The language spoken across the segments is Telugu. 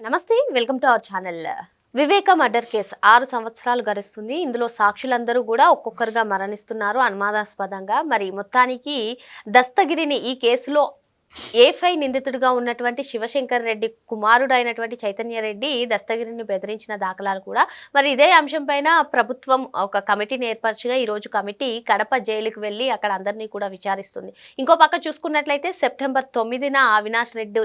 నమస్తే welcome to our channel. Viveka murder case ఆరు సంవత్సరాలు గడుస్తుంది. ఇందులో సాక్షులందరూ కూడా ఒక్కొక్కరుగా మరణిస్తున్నారు అనుమానాస్పదంగా. మరి మొత్తానికి దస్తగిరిని ఈ కేసులో ఏఫై నిందితుడిగా ఉన్నటువంటి శివశంకర్ రెడ్డి కుమారుడు అయినటువంటి చైతన్య రెడ్డి దస్తగిరిని బెదిరించిన దాఖలాలు కూడా. మరి ఇదే అంశంపైన ప్రభుత్వం ఒక కమిటీని ఏర్పరచగా ఈరోజు కమిటీ కడప జైలుకు వెళ్ళి అక్కడ అందరినీ కూడా విచారిస్తుంది. ఇంకో పక్క చూసుకున్నట్లయితే సెప్టెంబర్ తొమ్మిదిన అవినాష్ రెడ్డి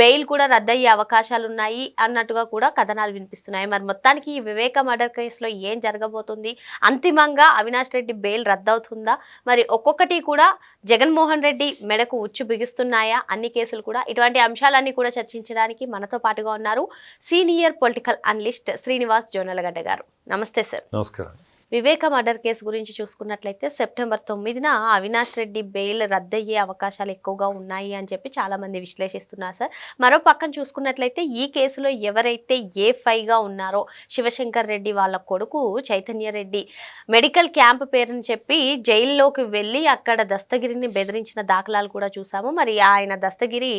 బెయిల్ కూడా రద్దయ్యే అవకాశాలు ఉన్నాయి అన్నట్టుగా కూడా కథనాలు వినిపిస్తున్నాయి. మరి మొత్తానికి ఈ వివేక మర్డర్ కేసులో ఏం జరగబోతుంది? అంతిమంగా అవినాష్ రెడ్డి బెయిల్ రద్దవుతుందా? మరి ఒక్కొక్కటి కూడా జగన్మోహన్ రెడ్డి మెడకు ఉచ్చు బిగిస్తున్నాయి. అన్ని కేసులు కూడా ఇటువంటి అంశాలన్నీ కూడా చర్చించడానికి మనతో పాటుగా ఉన్నారు senior political analyst Srinivas Jonalagadda గారు. నమస్తే సార్. నమస్కారం. వివేక మర్డర్ కేసు గురించి చూసుకున్నట్లయితే సెప్టెంబర్ తొమ్మిదిన అవినాష్ రెడ్డి బెయిల్ రద్దయ్యే అవకాశాలు ఎక్కువగా ఉన్నాయి అని చెప్పి చాలామంది విశ్లేషిస్తున్నారు సార్. మరో పక్కన చూసుకున్నట్లయితే ఈ కేసులో ఎవరైతే ఏ ఫైగా ఉన్నారో శివశంకర్ రెడ్డి వాళ్ళ కొడుకు చైతన్య రెడ్డి మెడికల్ క్యాంప్ పేరుని చెప్పి జైల్లోకి వెళ్ళి అక్కడ దస్తగిరిని బెదిరించిన దాఖలాలు కూడా చూసాము. మరి ఆయన దస్తగిరి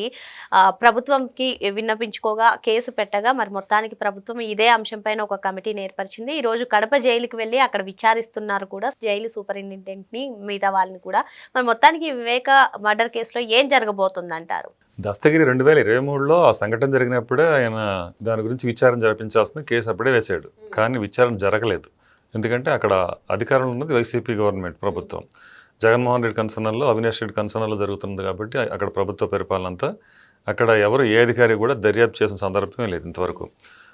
ప్రభుత్వంకి విన్నపించుకోగా కేసు పెట్టగా మరి మొత్తానికి ప్రభుత్వం ఇదే అంశంపైన ఒక కమిటీని ఏర్పరిచింది. ఈరోజు కడప జైలుకి వెళ్ళి అక్కడ విచారిస్తున్నారు కూడా. జైలు సూపరింటెండెంట్ని మిగతా వాళ్ళని కూడా. మరి మొత్తానికి వివేక మర్డర్ కేసులో ఏం జరగబోతుంది అంటారు దస్తగిరి రెండు వేల ఇరవై మూడులో ఆ సంఘటన జరిగినప్పుడే ఆయన దాని గురించి విచారణ జరిపించాల్సిన కేసు అప్పుడే వేశాడు. కానీ విచారణ జరగలేదు. ఎందుకంటే అక్కడ అధికారంలో ఉన్నది వైసీపీ గవర్నమెంట్ ప్రభుత్వం. జగన్మోహన్ రెడ్డి కన్సర్నల్లో అవినాష్ రెడ్డి కన్సర్నల్లో జరుగుతుంది కాబట్టి అక్కడ ప్రభుత్వ పరిపాలన అంతా అక్కడ ఎవరు ఏ అధికారి కూడా దర్యాప్తు చేసిన సందర్భమే లేదు ఇంతవరకు.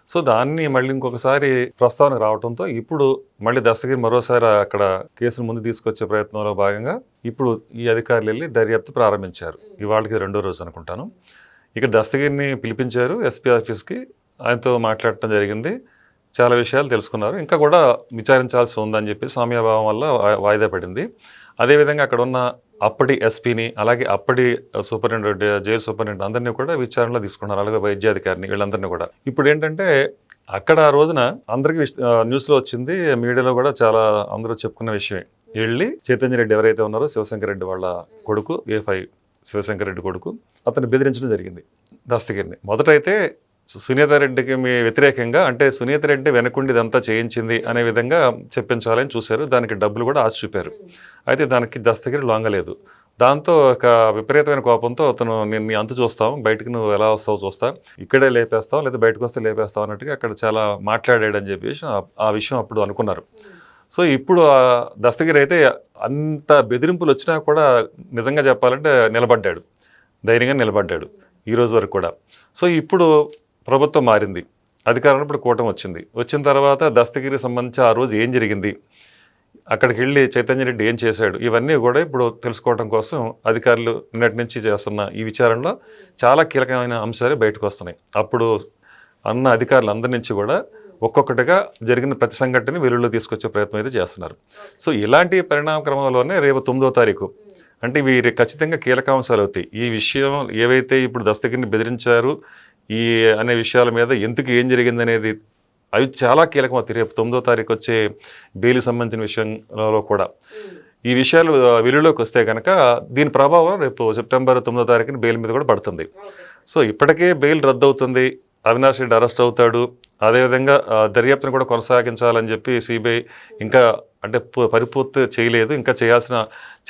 సో దాన్ని మళ్ళీ ఇంకొకసారి ప్రస్తావన రావడంతో ఇప్పుడు మళ్ళీ దస్తగిరి మరోసారి అక్కడ కేసును ముందు తీసుకొచ్చే ప్రయత్నంలో భాగంగా ఇప్పుడు ఈ అధికారులు వెళ్ళి దర్యాప్తు ప్రారంభించారు. ఇవాళకి రెండో రోజు అనుకుంటాను. ఇక్కడ దస్తగిరిని పిలిపించారు ఎస్పీ ఆఫీస్కి. ఆయనతో మాట్లాడటం జరిగింది. చాలా విషయాలు తెలుసుకున్నారు. ఇంకా కూడా విచారించాల్సి ఉందని చెప్పి సామ్యభావం వల్ల వాయిదా పడింది. అదేవిధంగా అక్కడ ఉన్న అప్పటి ఎస్పీని అలాగే అప్పటి సూపరింటెండెంట్ జైలు సూపరింటెండెంట్ అందరినీ కూడా విచారణలో తీసుకున్నారు. అలాగే వైద్యాధికారిని వీళ్ళందరినీ కూడా. ఇప్పుడు ఏంటంటే అక్కడ ఆ రోజున అందరికీ న్యూస్లో వచ్చింది మీడియాలో కూడా చాలా అందరూ చెప్పుకున్న విషయమే. వెళ్ళి చైతన్య రెడ్డి ఎవరైతే ఉన్నారో శివశంకర్ రెడ్డి వాళ్ళ కొడుకు ఏ ఫైవ్ శివశంకర్ రెడ్డి కొడుకు అతన్ని బెదిరించడం జరిగింది. దస్తగిరిని. మొదటైతే అయితే సునీత రెడ్డికి మీ వ్యతిరేకంగా అంటే సునీత రెడ్డి వెనకుండి ఇదంతా చేయించింది అనే విధంగా చెప్పించాలని చూశారు. దానికి డబ్బులు కూడా ఆశ చూపారు. అయితే దానికి దస్తగిరి లొంగలేదు. దాంతో ఒక విపరీతమైన కోపంతో అతను నేను నీ అంతు చూస్తాం బయటకు నువ్వు ఎలా వస్తావు చూస్తా. ఇక్కడే లేపేస్తావు లేదా బయటకు వస్తే లేపేస్తావు అన్నట్టుగా అక్కడ చాలా మాట్లాడాడని చెప్పేసి ఆ- ఆ విషయం అప్పుడు అనుకున్నారు. సో ఇప్పుడు ఆ దస్తగిరి అయితే అంత బెదిరింపులు వచ్చినా కూడా నిజంగా చెప్పాలంటే నిలబడ్డాడు. ధైర్యంగా నిలబడ్డాడు ఈ రోజు వరకు కూడా. సో ఇప్పుడు ప్రభుత్వం మారింది. అధికారంలో ఇప్పుడు కూటమి వచ్చింది. వచ్చిన తర్వాత దస్తగిరి సంబంధించి ఆ రోజు ఏం జరిగింది? అక్కడికి వెళ్ళి చైతన్య రెడ్డి ఏం చేశాడు? ఇవన్నీ కూడా ఇప్పుడు తెలుసుకోవడం కోసం అధికారులు నిన్నటి నుంచి చేస్తున్న ఈ విచారణలో చాలా కీలకమైన అంశాలు బయటకు వస్తున్నాయి. అప్పుడు అన్న అధికారులు అందరి నుంచి కూడా ఒక్కొక్కటిగా జరిగిన ప్రతి సంఘటనని వెలుగులో తీసుకొచ్చే ప్రయత్నం అయితే చేస్తున్నారు. సో ఇలాంటి పరిణామ క్రమంలోనే రేపు తొమ్మిదో తారీఖు అంటే ఇవి ఖచ్చితంగా కీలక అంశాలు అవుతాయి. ఈ విషయం ఏవైతే ఇప్పుడు దస్తగిరిని బెదిరించారు ఈ అనే విషయాల మీద ఎందుకు ఏం జరిగింది అనేది అవి చాలా కీలకం అవుతాయి రేపు తొమ్మిదో తారీఖు వచ్చే బెయిల్ సంబంధించిన విషయంలో కూడా. ఈ విషయాలు వెలుగులోకి వస్తే కనుక దీని ప్రభావం రేపు సెప్టెంబర్ తొమ్మిదో తారీఖున బెయిల్ మీద కూడా పడుతుంది. సో ఇప్పటికే బెయిల్ రద్దు అవుతుంది అవినాష్ రెడ్డి అరెస్ట్ అవుతాడు. అదేవిధంగా దర్యాప్తును కూడా కొనసాగించాలని చెప్పి సిబిఐ ఇంకా అంటే పరిపూర్తి చేయలేదు. ఇంకా చేయాల్సిన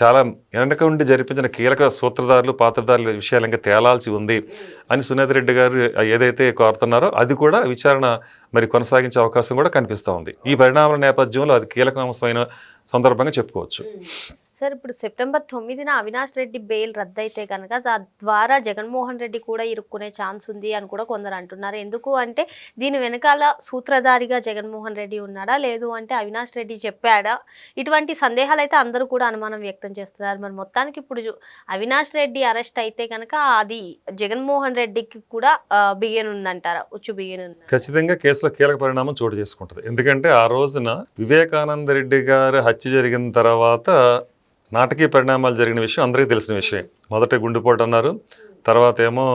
చాలా వెనక ఉండి జరిపించిన కీలక సూత్రధారులు పాత్రధారుల విషయాలు ఇంకా తేలాల్సి ఉంది అని సునీత రెడ్డి గారు ఏదైతే కోరుతున్నారో అది కూడా విచారణ మరి కొనసాగించే అవకాశం కూడా కనిపిస్తూ ఉంది. ఈ పరిణామాల నేపథ్యంలో అది కీలక అంశమైన సందర్భంగా చెప్పుకోవచ్చు. సార్ ఇప్పుడు సెప్టెంబర్ తొమ్మిదిన అవినాష్ రెడ్డి బెయిల్ రద్దయితే కనుక ద్వారా జగన్మోహన్ రెడ్డి కూడా ఇరుక్కునే ఛాన్స్ ఉంది అని కూడా కొందరు అంటున్నారు. ఎందుకు అంటే దీని వెనకాల సూత్రధారిగా జగన్మోహన్ రెడ్డి ఉన్నాడా? లేదు అంటే అవినాష్ రెడ్డి చెప్పాడా? ఇటువంటి సందేహాలు అయితే అందరూ కూడా అనుమానం వ్యక్తం చేస్తున్నారు. మరి మొత్తానికి ఇప్పుడు అవినాష్ రెడ్డి అరెస్ట్ అయితే కనుక అది జగన్మోహన్ రెడ్డికి కూడా బియ్యనుందంటారా? ఉచ్చు బియ్యనుంది? ఖచ్చితంగా కేసులో కీలక పరిణామం చోటు చేసుకుంటుంది. ఎందుకంటే ఆ రోజున వివేకానంద రెడ్డి గారి హత్య జరిగిన తర్వాత నాటకీయ పరిణామాలు జరిగిన విషయం అందరికీ తెలిసిన విషయం మొదట గుండెపోటు అన్నారు తర్వాత ఏమో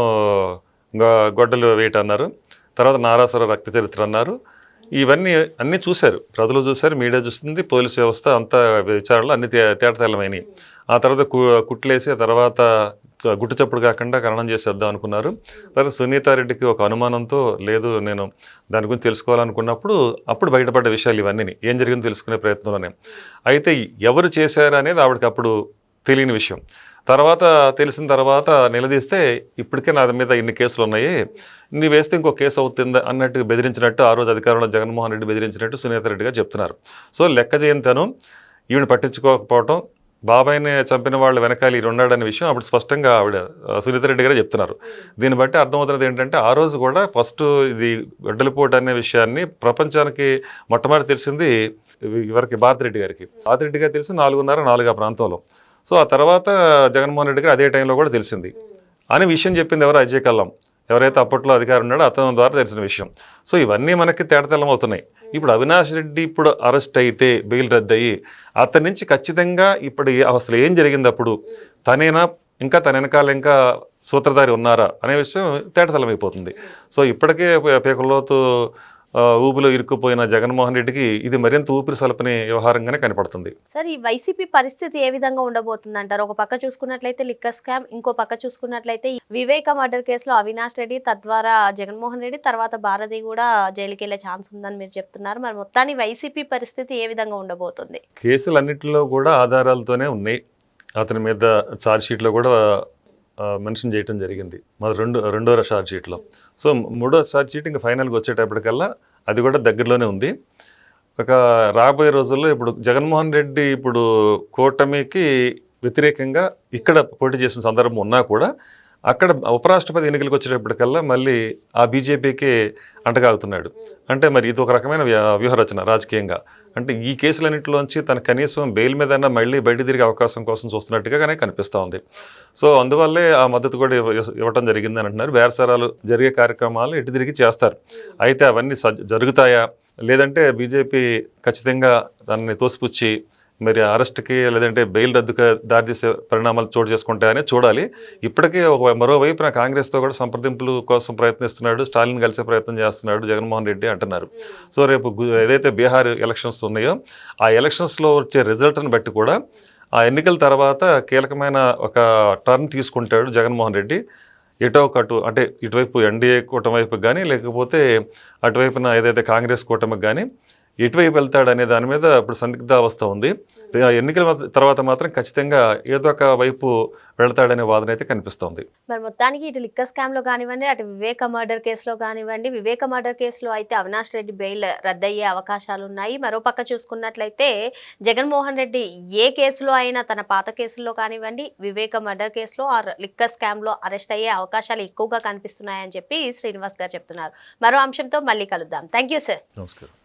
గొడ్డలు వేయట అన్నారు తర్వాత నారాసుర రక్త చరిత్ర అన్నారు ఇవన్నీ అన్నీ చూశారు. ప్రజలు చూశారు మీడియా చూస్తుంది పోలీస్ వ్యవస్థ అంతా విచారణలు అన్ని తే తేటతెల్లమైనవి ఆ తర్వాత కు- కుట్లేసి ఆ తర్వాత గుట్టు చప్పుడు కాకుండా ఖననం చేసేద్దాం అనుకున్నారు. తర్వాత సునీతారెడ్డికి ఒక అనుమానంతో లేదు నేను దాని గురించి తెలుసుకోవాలనుకున్నప్పుడు అప్పుడు బయటపడ్డ విషయాలు ఇవన్నీ ఏం జరిగిందో తెలుసుకునే ప్రయత్నంలోనే. అయితే ఎవరు చేశారు అనేది ఆవిడకి అప్పుడు తెలియని విషయం తర్వాత తెలిసిన తర్వాత నిలదీస్తే ఇప్పటికే నా మీద ఇన్ని కేసులు ఉన్నాయి నీ వేస్తే ఇంకో కేసు అవుతుంది అన్నట్టు బెదిరించినట్టు ఆ రోజు అధికారంలో జగన్మోహన్ రెడ్డి బెదిరించినట్టు సునీత రెడ్డి గారు చెప్తున్నారు సో లెక్క చేయని తను ఈవిడ పట్టించుకోకపోవటం బాబాయ్ని చంపిన వాళ్ళు వెనకాల ఈ ఉన్నాడనే విషయం అప్పుడు స్పష్టంగా ఆవిడ సునీతారెడ్డి సునీత రెడ్డి గారే చెప్తున్నారు దీన్ని బట్టి అర్థమవుతున్నది ఏంటంటే ఆ రోజు కూడా ఫస్ట్ ఇది గడ్డలిపోటు అనే విషయాన్ని ప్రపంచానికి మొట్టమొదటి తెలిసింది ఎవరికి భారతిరెడ్డి గారికి భారతిరెడ్డి గారు తెలిసి నాలుగున్నర నాలుగు ఆ ప్రాంతంలో సో ఆ తర్వాత జగన్మోహన్ రెడ్డి గారు అదే టైంలో కూడా తెలిసింది. అని విషయం చెప్పింది ఎవరు? అజయ్ కల్లం. ఎవరైతే అప్పట్లో అధికారం ఉన్నాడో అతని ద్వారా తెలిసిన విషయం. సో ఇవన్నీ మనకి తేటతెల్లం అవుతున్నాయి ఇప్పుడు అవినాష్ రెడ్డి ఇప్పుడు అరెస్ట్ అయితే బెయిల్ రద్దయ్యి అతని నుంచి ఖచ్చితంగా ఇప్పుడు అసలు ఏం జరిగింది అప్పుడు? తనేనా? ఇంకా తన వెనకాల ఇంకా సూత్రధారి ఉన్నారా? అనే విషయం తేటతలమైపోతుంది అయిపోతుంది సో ఇప్పటికే పే- పేకల్లోతు ఆ, ఊబిలో ఇరుక్కుపోయిన జగన్మోహన్ రెడ్డికి ఇది మరింత ఊపిరి సలపని వ్యవహారంగానే కనపడుతుంది. సార్ ఈ వైసీపీ పరిస్థితి ఏ విధంగా ఉండబోతుంది అంటారు ఒక పక్క చూసుకున్నట్లయితే లిక్కర్ స్కామ్ ఇంకో పక్క చూసుకున్నట్లయితే వివేక మర్డర్ కేసులో అవినాష్ రెడ్డి తద్వారా జగన్మోహన్ రెడ్డి తర్వాత భారతి కూడా జైలుకి వెళ్ళే ఛాన్స్ ఉందని మీరు చెప్తున్నారు. మరి మొత్తాన్ని వైసీపీ పరిస్థితి ఏ విధంగా ఉండబోతుంది? కేసులన్నింటిలో కూడా ఆధారాలతోనే ఉన్నాయి. అతని మీద ఛార్జ్ షీట్లో కూడా మెన్షన్ చేయటం జరిగింది. మా రెండు రెండో షార్ట్ షీట్లో. సో మూడో షార్ట్ షీట్ ఇంకా ఫైనల్గా వచ్చేటప్పటికల్లా అది కూడా దగ్గరలోనే ఉంది. ఒక రాబోయే రోజుల్లో ఇప్పుడు జగన్మోహన్ రెడ్డి ఇప్పుడు కూటమికి వ్యతిరేకంగా ఇక్కడ పోటీ చేసిన సందర్భం ఉన్నా కూడా అక్కడ ఉపరాష్ట్రపతి ఎన్నికలకు వచ్చేటప్పటికల్లా మళ్ళీ ఆ బీజేపీకి అంటగాగుతున్నాడు అంటే మరి ఇది ఒక రకమైన వ్య- వ్యూహరచన రాజకీయంగా. అంటే ఈ కేసులన్నింటిలోంచి తన కనీసం బెయిల్ మీదన్నా మళ్ళీ బయట తిరిగే అవకాశం కోసం చూస్తున్నట్టుగానే కనిపిస్తూ ఉంది. సో అందువల్లే ఆ మద్దతు కూడా ఇవ్వటం జరిగింది అంటున్నారు. బేరసారాలు జరిగే కార్యక్రమాలు ఎటు తిరిగి చేస్తారు. అయితే అవన్నీ సజ్ జరుగుతాయా? లేదంటే బీజేపీ ఖచ్చితంగా దాన్ని తోసిపుచ్చి మరి అరెస్ట్కి లేదంటే బెయిల్ రద్దుకు దారితీసే పరిణామాలు చోటు చేసుకుంటాయని చూడాలి. ఇప్పటికే ఒక మరోవైపున కాంగ్రెస్తో కూడా సంప్రదింపుల కోసం ప్రయత్నిస్తున్నాడు స్టాలిన్ కలిసే ప్రయత్నం చేస్తున్నాడు జగన్మోహన్ రెడ్డి అంటున్నారు. సో రేపు ఏదైతే బీహార్ ఎలక్షన్స్ ఉన్నాయో ఆ ఎలక్షన్స్లో వచ్చే రిజల్ట్ని బట్టి కూడా ఆ ఎన్నికల తర్వాత కీలకమైన ఒక టర్న్ తీసుకుంటాడు జగన్మోహన్ రెడ్డి. ఎటో ఒక అటు అంటే ఇటువైపు ఎన్డీఏ కూటమి వైపుకి కానీ లేకపోతే అటువైపున ఏదైతే కాంగ్రెస్ కూటమికి కానీ ఎటువైపు వెళ్తాడు అనే దాని మీద ఇప్పుడు సందిగ్ధ అవస్థ ఉంది. ఆ ఎన్నికల తర్వాత మాత్రం ఖచ్చితంగా ఏదో ఒక వైపు వెళ్తాడనే వాదన అయితే కనిపిస్తోంది. మరి మొత్తానికి ఇటు లిక్కర్ స్కామ్లో కానివ్వండి అటు వివేక మర్డర్ కేసులో కానివ్వండి వివేక మర్డర్ కేసులో అయితే అవినాష్ రెడ్డి బెయిల్ రద్దయ్యే అవకాశాలు ఉన్నాయి. మరో పక్క చూసుకున్నట్లయితే జగన్మోహన్ రెడ్డి ఏ కేసులో అయినా తన పాత కేసుల్లో కానివ్వండి వివేక మర్డర్ కేసులో ఆర్ లిక్కర్ స్కామ్లో అరెస్ట్ అయ్యే అవకాశాలు ఎక్కువగా కనిపిస్తున్నాయని చెప్పి శ్రీనివాస్ గారు చెప్తున్నారు. మరో అంశంతో మళ్ళీ కలుద్దాం. Thank you sir. నమస్కారం.